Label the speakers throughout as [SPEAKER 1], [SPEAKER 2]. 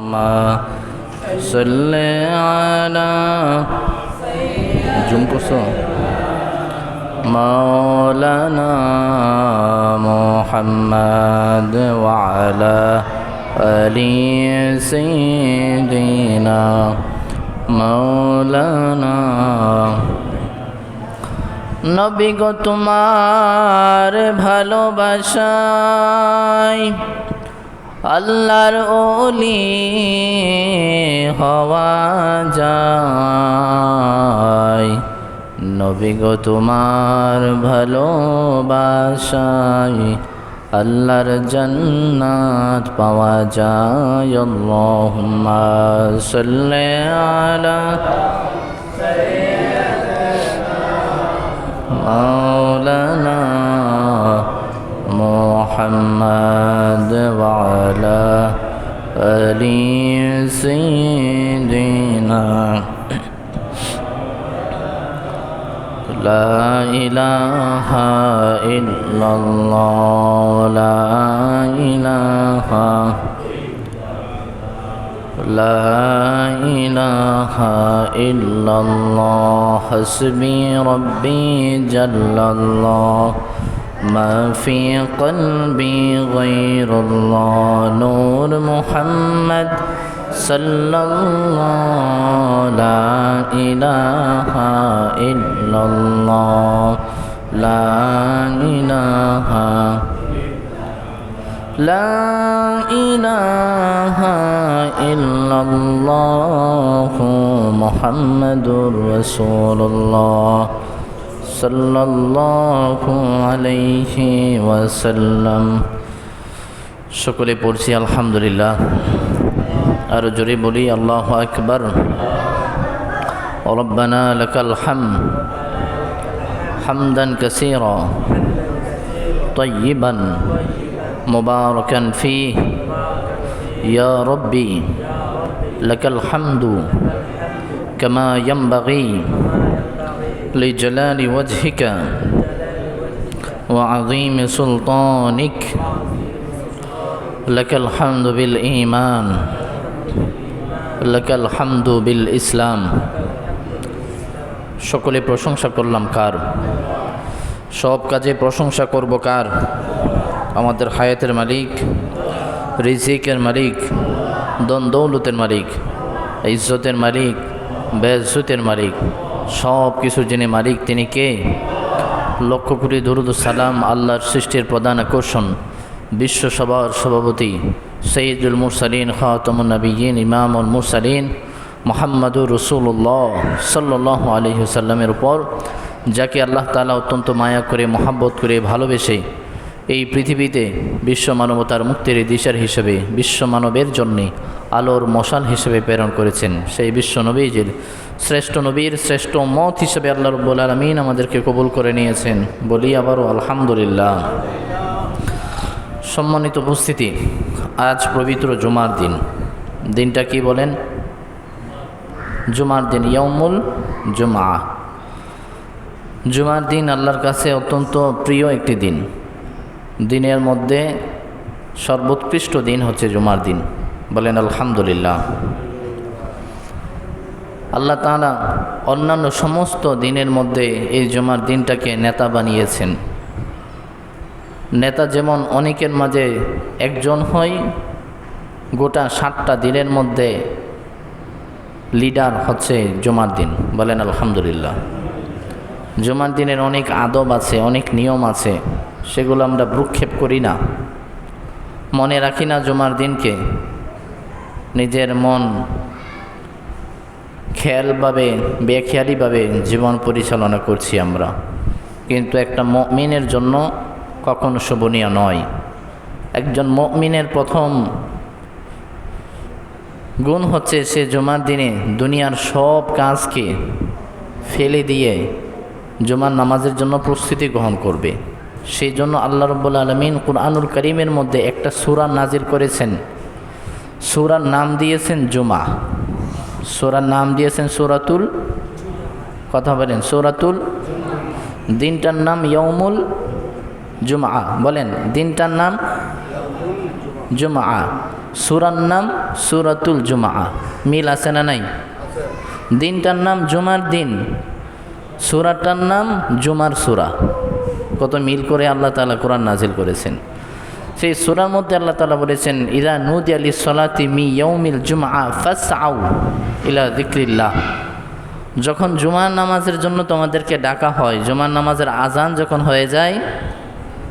[SPEAKER 1] اللهم صل على جنكسو مولانا محمد وعلى آل سيدنا مولانا নবী গো তোমার ভালোবাসায় আল্লাহর ওলি হওয়া যায়। নবী গো তোমার ভালোবাসাই আল্লাহর জন্নাত পাওয়া যায়। আল্লাহুম্মা সাল্লি আলা মাওলানা মুহাম্মদ। وعلى آل سيدنا. لا إله إلا الله. لا إله. لا إله إلا الله. حسبي ربي جل الله. ما في قلبي غير الله نور محمد صلى الله لا إله إلا الله لا إله لا إله إلا الله محمد رسول الله. صلى الله عليه وسلم সকলে পড়ছি আলহামদুলিল্লাহ আর জোরে বলি আল্লাহ আকবর ربنا لك الحمد حمدا كثيرا طيبا مباركا فيه يا ربي لك الحمد كما ينبغي لجلال وجهك وعظيم سلطانك لك الحمد بالإيمان لك الحمد بالإسلام সকলে প্রশংসা করলাম কার সব কাজে প্রশংসা করব কার আমাদের হায়াতের মালিক রিজিকের মালিক দন দৌলতের মালিক ইজ্জতের মালিক বেজতের মালিক সব কিছু যিনি মালিক, তিনি কে? লক্ষ কোটি দরুদ সালাম, আল্লাহর সৃষ্টির প্রধান আকর্ষণ বিশ্বসভার সভাপতি সঈদুল মুরসালিন খাতমুল নবীন, ইমামুল মুরসালিন, মোহাম্মদুর রসুল্লাহ সাল্লাহ আলহিসাল্লামের উপর, যাকে আল্লাহ তালা অত্যন্ত মায়া করে, মহাব্বত করে ভালোবেসে, এই পৃথিবীতে বিশ্ব মানবতার মুক্তির দিশার হিসেবে বিশ্ব মানবের জন্যে আলোর মশাল হিসেবে প্রেরণ করেছেন। সেই বিশ্ব নবীজির শ্রেষ্ঠ নবীর শ্রেষ্ঠ মত হিসেবে আল্লাহ রব্বুল আলমিন আমাদেরকে কবুল করে নিয়েছেন। বলি আবারও আলহামদুলিল্লাহ। সম্মানিত উপস্থিতি, আজ পবিত্র জুমার দিন। দিনটা কি বলেন? জুমার দিন ইয়মুল জুমা জুমার দিন আল্লাহর কাছে অত্যন্ত প্রিয় একটি দিন। দিনের মধ্যে সর্বোৎকৃষ্ট দিন হচ্ছে জুমার দিন। বলেন, আলহামদুলিল্লাহ। আল্লাহ তালা অন্যান্য সমস্ত দিনের মধ্যে এই জমার দিনটাকে নেতা বানিয়েছেন। নেতা যেমন অনেকের মাঝে একজন হয়, গোটা ষাটটা দিনের মধ্যে লিডার হচ্ছে জমার দিন। বলেন, আলহামদুলিল্লাহ। জমার দিনের অনেক আদব আছে, অনেক নিয়ম আছে, সেগুলো আমরা ভ্রুক্ষেপ করি না। মনে রাখি না জমার দিনকে নিজের মন খেয়ালভাবে, বেখেয়ালিভাবে জীবন পরিচালনা করছি আমরা। কিন্তু একটা মমিনের জন্য কখনো শোভনীয় নয়। একজন মমিনের প্রথম গুণ হচ্ছে সে জুমার দিনে দুনিয়ার সব কাজকে ফেলে দিয়ে জুমার নামাজের জন্য প্রস্তুতি গ্রহণ করবে। সেই জন্য আল্লাহ রব্বুল আলমিন কুরআনুল করিমের মধ্যে একটা সুরা নাজির করেছেন। সুরার নাম দিয়েছেন জুমা। সুরার নাম দিয়েছেন সুরাতুল কথা বলেন, সুরাতুল দিনটার নাম ইয়মুল জুমা বলেন, দিনটার নাম জুমা সুরার নাম সুরাতুল জুমা মিল আছে না নাই? দিনটার নাম জুমার দিন, সুরাটার নাম জুমার সুরা। কত মিল করে আল্লাহ তালা কোরআন নাজিল করেছেন। সেই সুরার মধ্যে আল্লাহ তালা বলেছেন ইরা নুদি আলী সলাতি মি ইয়ৌমিল জুমা ফাস আউ ইলা দিক্রিল্লাহ যখন জুমার নামাজের জন্য তোমাদেরকে ডাকা হয়, জুমার নামাজের আজান যখন হয়ে যায়,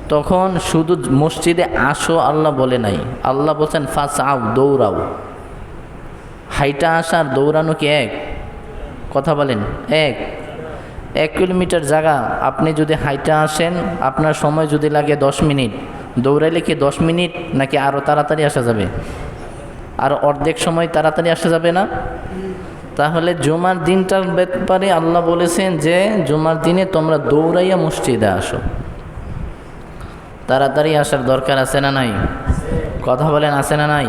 [SPEAKER 1] তখন শুধু মসজিদে আসো আল্লাহ বলে নাই। আল্লাহ বলছেন ফাস আউ দৌড়াও। হাইটা আসার দৌড়ানো কি এক? কথা বলেন, এক। এক কিলোমিটার জায়গা, আপনি যদি হাইটা আসেন, আপনার সময় যদি লাগে দশ মিনিট। দৌড়াইলে কি দশ মিনিট নাকি আরও তাড়াতাড়ি আসা যাবে? আর অর্ধেক সময় তাড়াতাড়ি আসা যাবে না? তাহলে জুমার দিনটার ব্যাপারে আল্লাহ বলেছেন যে, জুমার দিনে তোমরা দৌড়াইয়া মসজিদে আসো। তাড়াতাড়ি আসার দরকার আছে না নাই? কথা বলেন, আছে না নাই?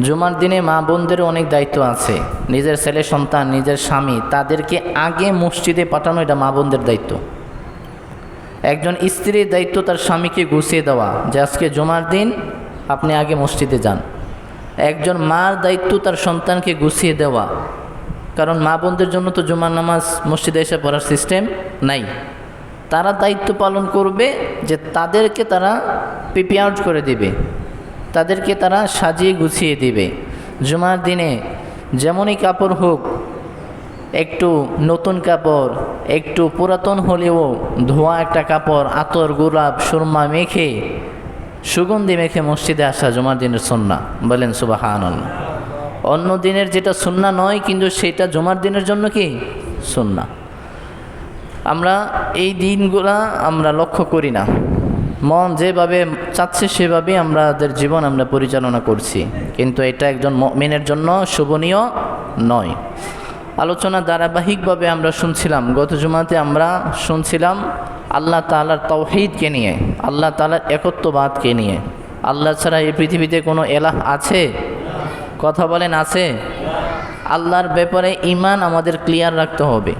[SPEAKER 1] জুমার দিনে মা বোনদের অনেক দায়িত্ব আছে। নিজের ছেলে সন্তান, নিজের স্বামী, তাদেরকে আগে মসজিদে পাঠানো এটা মা বোনদের দায়িত্ব। একজন স্ত্রীর দায়িত্ব তার স্বামীকে গুছিয়ে দেওয়া যে আজকে জমার দিন আপনি আগে মসজিদে যান। একজন মার দায়িত্ব তার সন্তানকে গুছিয়ে দেওয়া। কারণ মা বোনদের জন্য তো জুমার নামাজ মসজিদে এসে পড়ার সিস্টেম নাই। তারা দায়িত্ব পালন করবে যে তাদেরকে তারা প্রিপেয়ার করে দিবে। তাদেরকে তারা সাজিয়ে গুছিয়ে দিবে। জুমার দিনে যেমনই কাপড় হোক একটু নতুন কাপড়, একটু পুরাতন হলেও ধোয়া একটা কাপড়, আতর, গোলাপ, সুরমা মেখে, সুগন্ধি মেখে মসজিদে আসা জুমার দিনের সন্না বলেন সুবাহান অন্য দিনের যেটা সুন্না নয়, কিন্তু সেটা জুমার দিনের জন্য কি? সুন্না আমরা এই দিনগুলা আমরা লক্ষ্য করি না। মন যেভাবে চাচ্ছে সেভাবেই আমাদের জীবন আমরা পরিচালনা করছি। কিন্তু এটা একজন মেনের জন্য শোভনীয় নয়। আলোচনা ধারাবাহিকভাবে আমরা শুনছিলাম। গত জুমাতে আমরা শুনছিলাম আল্লাহ তালার তৌহিদকে নিয়ে, আল্লাহ তালার একত্ববাদকে নিয়ে। আল্লাহ ছাড়া এই পৃথিবীতে কোনো এলাহ আছে? কথা বলেন, আছে? আল্লাহর ব্যাপারে ইমান আমাদের ক্লিয়ার রাখতে হবে।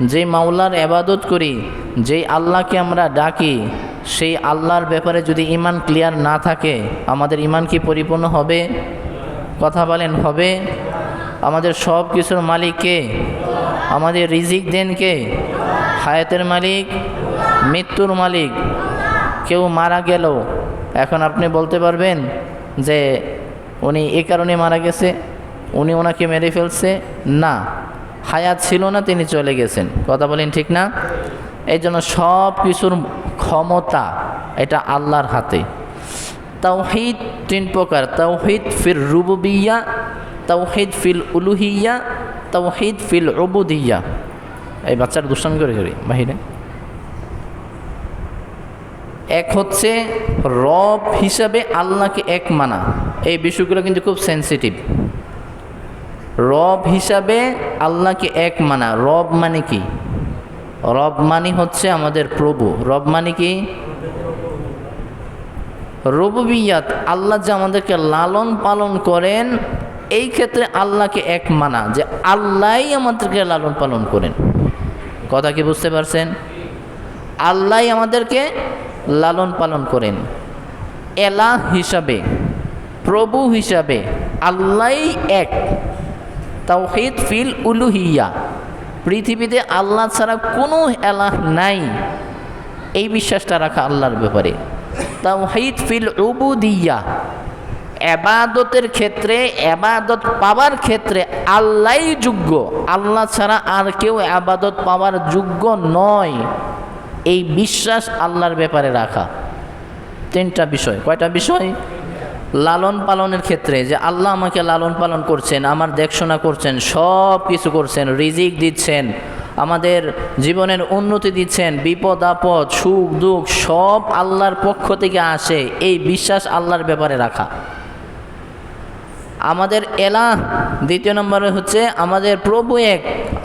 [SPEAKER 1] যে মাওলার এবাদত করি, যেই আল্লাহকে আমরা ডাকি, সেই আল্লাহর ব্যাপারে যদি ইমান ক্লিয়ার না থাকে, আমাদের ইমান কি পরিপূর্ণ হবে? কথা বলেন, হবে? আমাদের সব কিছুর মালিক কে? আমাদের রিজিক দেন কে? হায়াতের মালিক, মৃত্যুর মালিক। কেউ মারা গেল। এখন আপনি বলতে পারবেন যে উনি এ কারণে মারা গেছে, উনি ওনাকে মেরে ফেলছে? না। হায়াত ছিল না, তিনি চলে গেছেন। কথা বলেন ঠিক না? এই জন্য সব কিছুর ক্ষমতা এটা আল্লাহর হাতে। তাওহিদ তিন প্রকার। তাওহিদ ফির রুবুবিয়া তাওহিদ ফিল উলুহিয়া, তাওহিদ ফিল রবুদিয়া এই বাচ্চার দুষ্টামি করে করি বাহিরে। এক হচ্ছে রব হিসাবে আল্লাহকে এক মানা। এই বিষয়গুলো কিন্তু খুব সেন্সিটিভ রব হিসাবে আল্লাহকে এক মানা। রব মানে কি? রব মানে হচ্ছে আমাদের প্রভু। রব মানে কি? রববিয়াত। আল্লাহ যে আমাদেরকে লালন পালন করেন এই ক্ষেত্রে আল্লাহকে এক মানা যে আল্লাহই আমাদেরকে লালন পালন করেন। কথা কি বুঝতে পারছেন? আল্লাহ আমাদেরকে লালন পালন করেন। এলাহ হিসাবে, প্রভু হিসাবে আল্লাহ এক। তাওহিদ ফিল উলুহিয়া, পৃথিবীতে আল্লাহ ছাড়া কোনো এলাহ নাই। এই বিশ্বাসটা রাখা আল্লাহর ব্যাপারে। তাওহিদ ফিল উবুদিয়া এবাদতের ক্ষেত্রে, এবাদত পাওয়ার ক্ষেত্রে আল্লাহই যোগ্য। আল্লাহ ছাড়া আর কেউ আবাদত পাওয়ার যোগ্য নয়। এই বিশ্বাস আল্লাহর ব্যাপারে রাখা। তিনটা বিষয়। কয়টা বিষয়? লালন পালনের ক্ষেত্রে যে আল্লাহ আমাকে লালন পালন করছেন, আমার দেখশোনা করছেন, সব কিছু করছেন, রিজিক দিচ্ছেন, আমাদের জীবনের উন্নতি দিচ্ছেন, বিপদ, আপদ, সুখ, দুঃখ সব আল্লাহর পক্ষ থেকে আসে। এই বিশ্বাস আল্লাহর ব্যাপারে রাখা। আমাদের এলাহ, দ্বিতীয় নম্বরে হচ্ছে আমাদের প্রভু এক,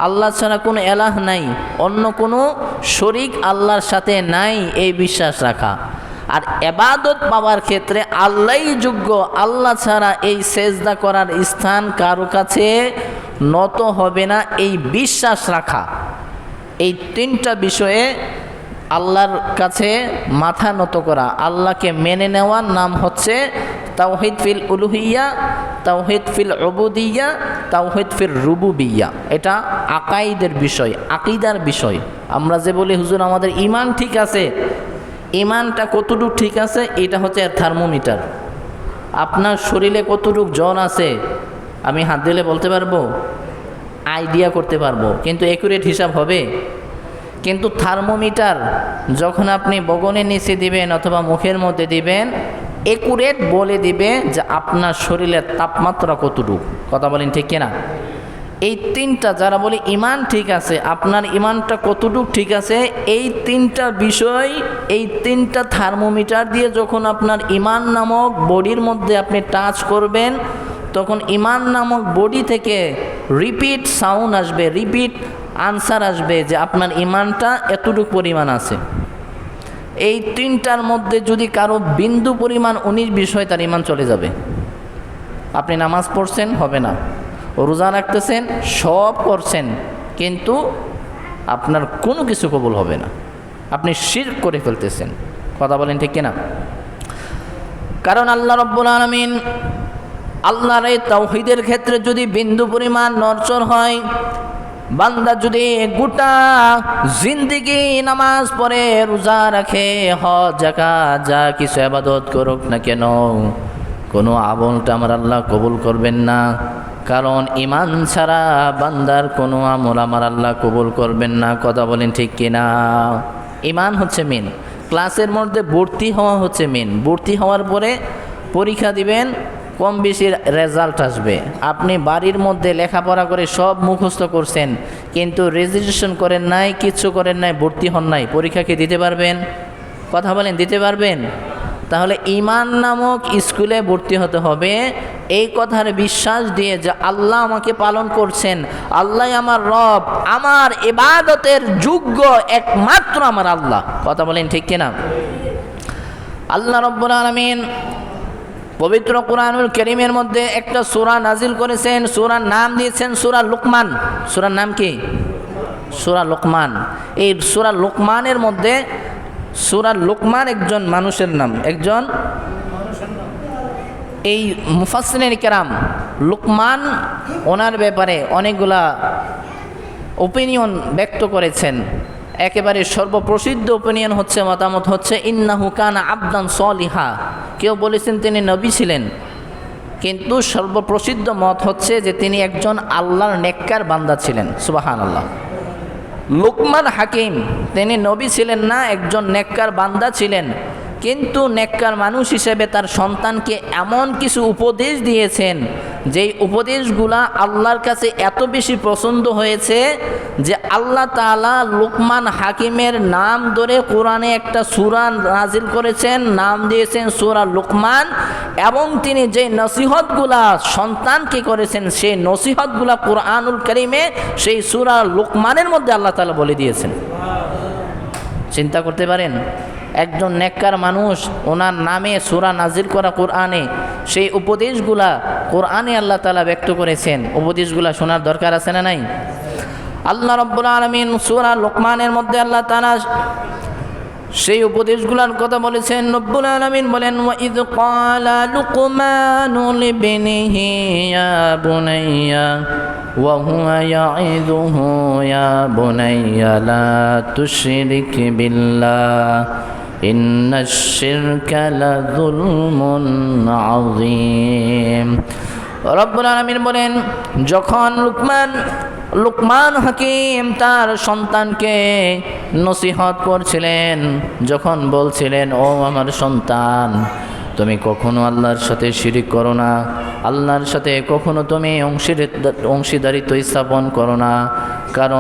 [SPEAKER 1] আল্লাহ ছাড়া কোনো এলাহ নাই, অন্য কোনো শরিক আল্লাহর সাথে নাই, এই বিশ্বাস রাখা। আর এবাদত পাওয়ার ক্ষেত্রে আল্লাহই যোগ্য, আল্লাহ ছাড়া এই সেজদা করার স্থান কারও কাছে নত হবে না, এই বিশ্বাস রাখা। এই তিনটা বিষয়ে আল্লাহর কাছে মাথা নত করা, আল্লাহকে মেনে নেওয়ার নাম হচ্ছে তাওহিদ ফিল উলুহিয়া তাওহিদ ফিল অবুদিয়া তাওহিদ ফিল রুবুবিয়া। এটা আকাইদের বিষয়, আকিদার বিষয়। আমরা যে বলি, হুজুর, আমাদের ইমান ঠিক আছে। ইমানটা কতটুকু ঠিক আছে? এটা হচ্ছে থার্মোমিটার। আপনার শরীরে কতটুকু জ্বর আছে? আমি হাত দিলে বলতে পারব? আইডিয়া করতে পারব। কিন্তু একুরেট হিসাব হবে? কিন্তু থার্মোমিটার যখন আপনি বগনের নিচে দিবেন অথবা মুখের মধ্যে দিবেন একুরেট বলে দিবে যে আপনার শরীরের তাপমাত্রা কতটুকু। কথা বলেন ঠিক কিনা? এই তিনটা, যারা বলে ইমান ঠিক আছে, আপনার ইমানটা কতটুক ঠিক আছে, এই তিনটা বিষয়, এই তিনটা থার্মোমিটার দিয়ে যখন আপনার ইমান নামক বডির মধ্যে আপনি টাচ করবেন, তখন ইমান নামক বডি থেকে রিপিট সাউন্ড আসবে রিপিট আনসার আসবে যে আপনার ইমানটা এতটুকু পরিমাণ আছে। এই তিনটার মধ্যে যদি কারও বিন্দু পরিমাণ উনিশ বিষয় তার ইমান চলে যাবে। আপনি নামাজ পড়ছেন, হবে না। রোজা রাখতেছেন, সব করছেন, কিন্তু আপনার কোনো কিছু কবুল হবে না। আপনি শির করে ফেলতেছেন। কথা বলেন ঠিক কিনা? কারণ আল্লাহ রব্বুল আলমিন আল্লাহর এই তৌহিদের ক্ষেত্রে যদি বিন্দু পরিমাণ নরচর হয় বান্দা যদি গোটা জিন্দিগি নামাজ পড়ে, রোজা রাখে, হজ জাকা যা কিছু আবাদত করুক না কেন, কোনো আমলটা আমার আল্লাহ কবুল করবেন না। কারণ ইমান ছাড়া বান্দার কোনো আমল আমার আল্লাহ কবুল করবেন না। কথা বলেন ঠিক কিনা? ইমান হচ্ছে মেন ক্লাসের মধ্যে ভর্তি হওয়া হচ্ছে মেন ভর্তি হওয়ার পরে পরীক্ষা দিবেন কম বেশি রেজাল্ট আসবে। আপনি বাড়ির মধ্যে লেখাপড়া করে সব মুখস্থ করছেন, কিন্তু রেজিস্ট্রেশন করেন নাই কিচ্ছু করেন নাই, ভর্তি হন নাই, পরীক্ষা কি দিতে পারবেন? কথা বলেন, দিতে পারবেন? তাহলে ইমান নামক স্কুলে ভর্তি হতে হবে। এই কথার বিশ্বাস দিয়ে যে আল্লাহ আমাকে পালন করছেন, আল্লাহ আমার রব, আমার এবাদতের যোগ্য একমাত্র আমার আল্লাহ। কথা বলেন ঠিক কিনা? আল্লাহ রব্বুল আলমিন পবিত্র কোরআনুল করিমের মধ্যে একটা সুরা নাজিল করেছেন, সুরার নাম দিয়েছেন সুরা লুকমান। সুরার নাম কি? সুরা লোকমান। এই সুরা লোকমানের মধ্যে সুরা লোকমান একজন মানুষের নাম, একজন এই মুফাসিনের কেরাম লোকমান ওনার ব্যাপারে অনেকগুলা ওপিনিয়ন ব্যক্ত করেছেন। একেবারে সর্বপ্রসিদ্ধ ওপিনিয়ন হচ্ছে, মতামত হচ্ছে, ইন্নাহু কানা আবদান সলিহা। কেউ বলেছেন তিনি নবী ছিলেন। কিন্তু সর্বপ্রসিদ্ধ মত হচ্ছে যে তিনি একজন আল্লাহর নেককার বান্দা ছিলেন। সুবাহান আল্লাহ লুকমান হাকিম, তিনি নবী ছিলেন না, একজন নেককার বান্দা ছিলেন। কিন্তু নেককার মানুষ হিসেবে তার সন্তানকে এমন কিছু উপদেশ দিয়েছেন যেই উপদেশগুলা আল্লাহর কাছে এত বেশি পছন্দ হয়েছে যে আল্লাহ তাআলা লুকমান হাকিমের নাম ধরে কোরআনে একটা সুরা নাজিল করেছেন, নাম দিয়েছেন সুরা লুকমান এবং তিনি যে নসিহতগুলা সন্তানকে করেছেন, সেই নসিহতগুলা কোরআনুল করিমে সেই সুরা লুকমানের মধ্যে আল্লাহ তাআলা বলে দিয়েছেন। চিন্তা করতে পারেন? একজন নেককার মানুষ, ওনার নামে সুরা নাজির করা কোরআনে, সেই উপদেশগুলা কোরআনে আল্লাহ তালা ব্যক্ত করেছেন। উপদেশগুলা শোনার দরকার আছে না নাই? আল্লাহ রব্বুল আলমিন সুরা লোকমানের মধ্যে আল্লাহ তালা সেই উপদেশগুলোর কথা বলেছেন নব্বুল আলমিন বলেন ওয়াইদ ক্বালা লুকমানু লিবনিহি ইয়া বুনাইয়া, ওয়া হুয়া ইয়া বুনাইয়া, লা তুশরিক বিল্লাহ। ইন্নাশ শিরকা লাযুলমুন আযীম। রব্বুল আলামিন বলেন, যখন লুকমান লুকমান হাকিম তার সন্তানকে নসিহত করছিলেন, যখন বলছিলেন, ও আমার সন্তান, তুমি কখনো আল্লাহর সাথে শিরিক করো না, আল্লাহর সাথে কখনো তুমি অংশীদারিত্ব স্থাপন করো না, কারণ